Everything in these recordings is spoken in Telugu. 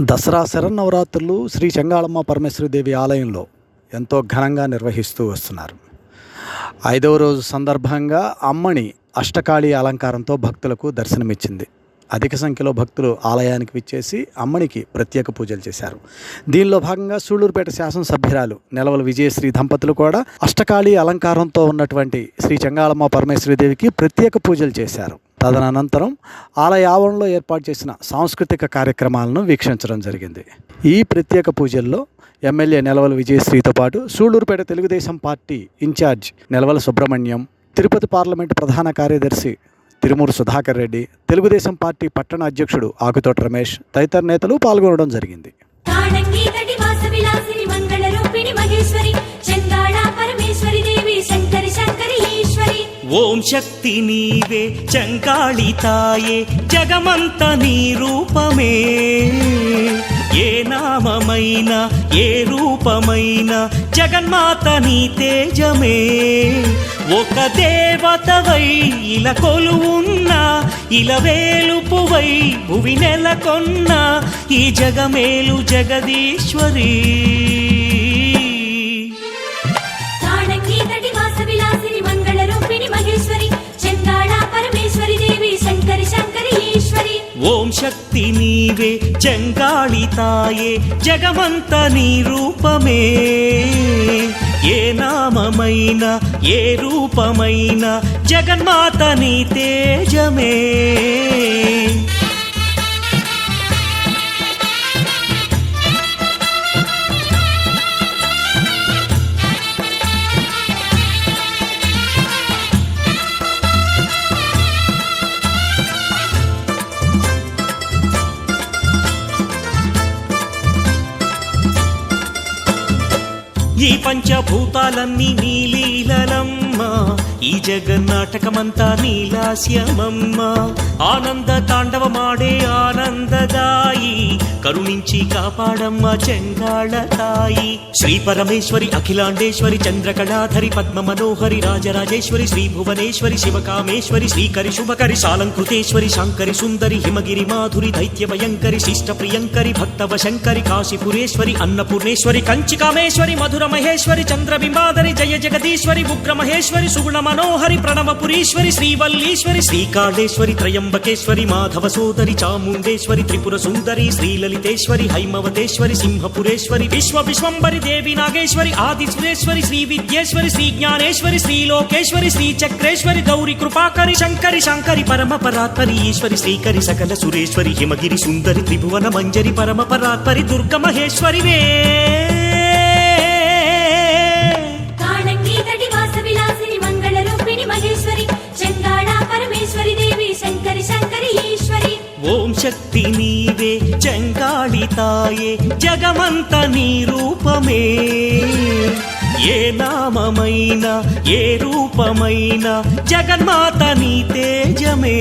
దసరా శరన్నవరాత్రులు శ్రీ చెంగాళమ్మ పరమేశ్వరిదేవి ఆలయంలో ఎంతో ఘనంగా నిర్వహిస్తూ వస్తున్నారు. ఐదవ రోజు సందర్భంగా అమ్మని అష్టకాళి అలంకారంతో భక్తులకు దర్శనమిచ్చింది. అధిక సంఖ్యలో భక్తులు ఆలయానికి విచ్చేసి అమ్మనికి ప్రత్యేక పూజలు చేశారు. దీనిలో భాగంగా సూళ్ళూరుపేట శాసనసభ్యురాలు నెలవల విజయశ్రీ దంపతులు కూడా అష్టకాళి అలంకారంతో ఉన్నటువంటి శ్రీ చెంగాళమ్మ పరమేశ్వరిదేవికి ప్రత్యేక పూజలు చేశారు. తదనంతరం ఆలయ ఆవరణలో ఏర్పాటు చేసిన సాంస్కృతిక కార్యక్రమాలను వీక్షించడం జరిగింది. ఈ ప్రత్యేక పూజల్లో ఎమ్మెల్యే నెలవల విజయశ్రీతో పాటు Sullurpeta Telugu Desam party incharge Nelavala Subrahmanyam Tirupati parliament ప్రధాన కార్యదర్శి తిరుమూరు సుధాకర్ రెడ్డి తెలుగుదేశం పార్టీ పట్టణ అధ్యక్షుడు ఆకుతోట రమేష్ తదితర నేతలు పాల్గొనడం జరిగింది. ఓం శక్తి నీవే చంకాళితాయే జగమంత నీ రూపమే. ఏ నామమైన ఏ రూపమైన జగన్మాత నీ తేజమే. ఒక దేవతవై ఇలా కొలువున్న ఇలా వేలుపువై భువి నెలకొన్న ఈ జగమేలు జగదీశ్వరి. శక్తి నీవే చంగాళితాయే జగమంత నీ రూపమే. ఏ నామమైన ఏ రూపమైన జగన్మాత నీ తేజమే. ఈ పంచభూతాలన్నీ నీలీలలమ్మ ఈ జగన్నాటకమంతా నీలాస్యమమ్మా ఆనంద తాండవమాడే ఆనందదాయి కరుణించి కాపాడమ్మ చెంగాళ తాయి. శ్రీ పరమేశ్వరి అఖిలాండేశ్వరి చంద్రకళాధరి పద్మ మనోహరి రాజరాజేశ్వరి శ్రీ భువనేశ్వరి శివకామేశ్వరి శ్రీకరి శుభకరి సాలంకృతేశ్వరి శాంకరి సుందరి హిమగిరి మాధురి దైత్య భయంకరి శిష్ట ప్రియంకరి భక్తవ శంకరి కాశీపురేశ్వరి అన్నపూర్ణేశ్వరి కంచికామేశ్వరి మధుర మహేశ్వరి చంద్రబింబాదరి జయ జగదీశ్వరి ఉగ్ర మహేశ్వరి సుగుణ మనోహరి ప్రణవపురీశ్వరి శ్రీవల్లీశ్వరి శ్రీకాళేశ్వరి త్రయంబకేశ్వరి మాధవ సోదరి చాముండేశ్వరి త్రిపుర సుందరి శ్రీలలితేశ్వరి హైమవతేశ్వరి సింహపురేశ్వరి విశ్వ విశ్వంబరి దేవి నాగేశ్వరి ఆది సురేశ్వరి శ్రీ విద్యేశ్వరి శ్రీ జ్ఞానేశ్వరి శ్రీ లోకేశ్వరి శ్రీ చక్రేశ్వరి గౌరి కృపాకరి శంకరి శంకరి పరమ పరాత్పరి ఈశ్వరి శ్రీకరి సకల సురేశ్వరి హిమగిరి సుందరి త్రిభువన మంజరి పరమ పరాత్పరి దుర్గ మహేశ్వరి వే అంత నీ రూపమే. ఏ నామమైన ఏ రూపమైన జగన్మాత నీ తేజమే.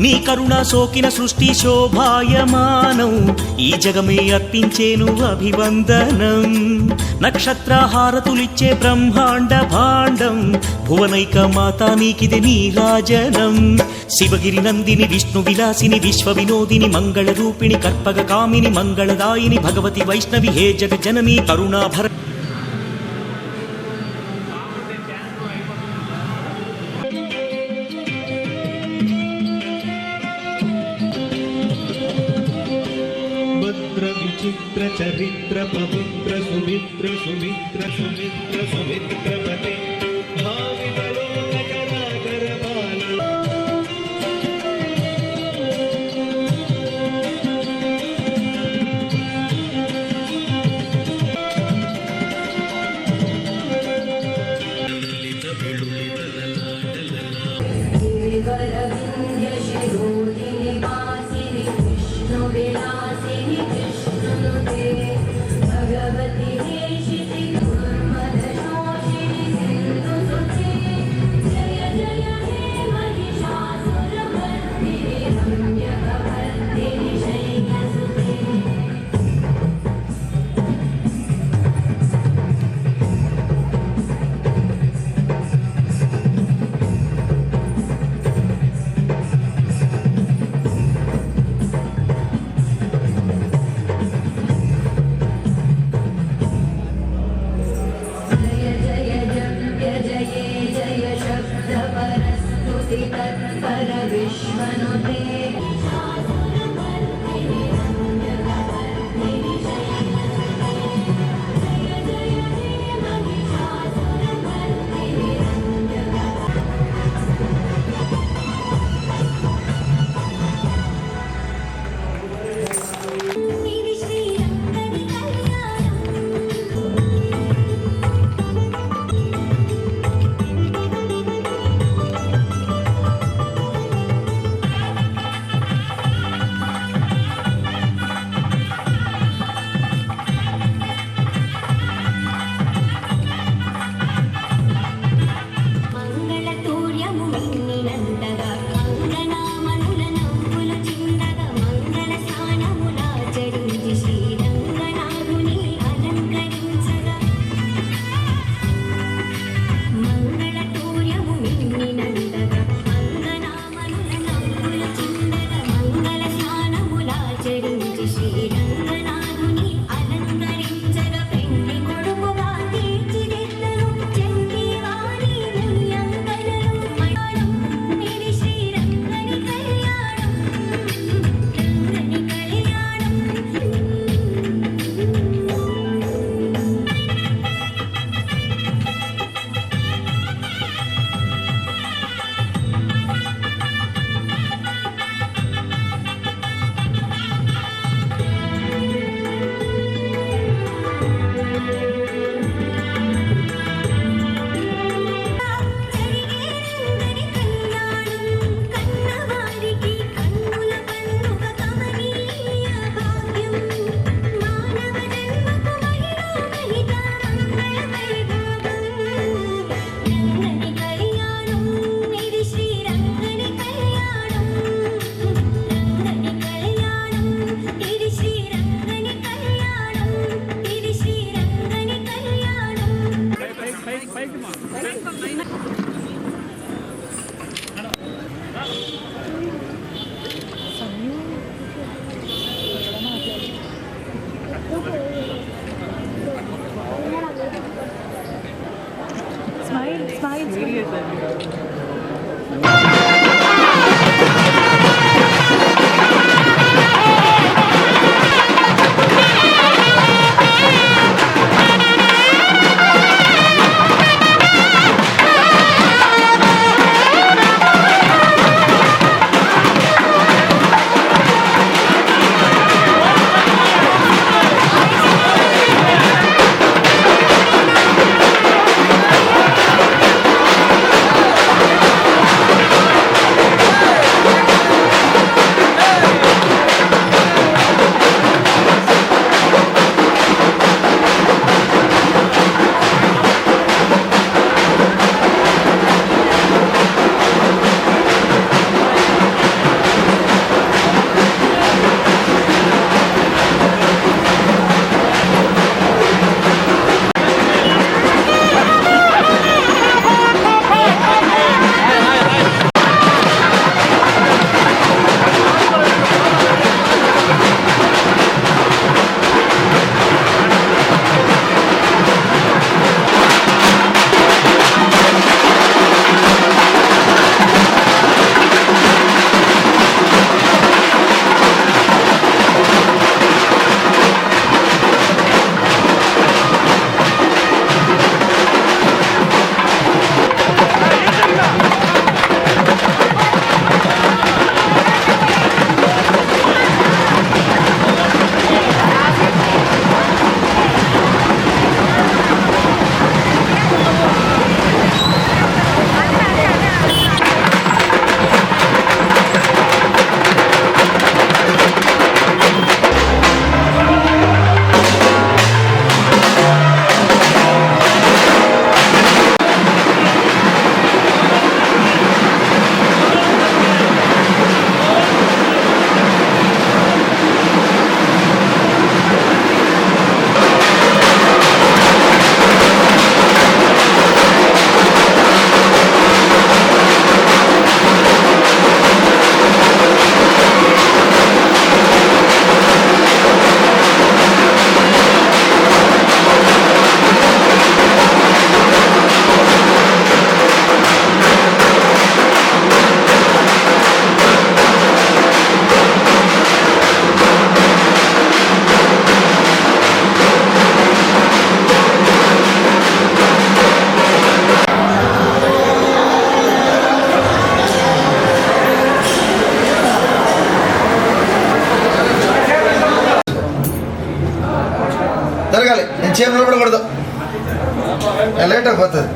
నీ కరుణ సోకిన సృష్టి శోభాయమానం. ఈ జగమే అర్పించేను అభివందనం. నక్షత్ర హారతులిచ్చే బ్రహ్మాండ భాండం. భువనైక మాతా నీకిది నీ రాజనం శివగిరి నందిని విష్ణు విలాసిని విశ్వ వినోదిని మంగళ రూపిణి కర్పగ కామిని మంగళదాయిని భగవతి వైష్ణవి హే జగ జననీ కరుణాభర Give it रविश्व it's nice. ಚೇಂಜ್ ಮಾಡ್ಬಿಡಬಾರ್ದು ಲೇಟಾಗಿ ಬರ್ತದೆ.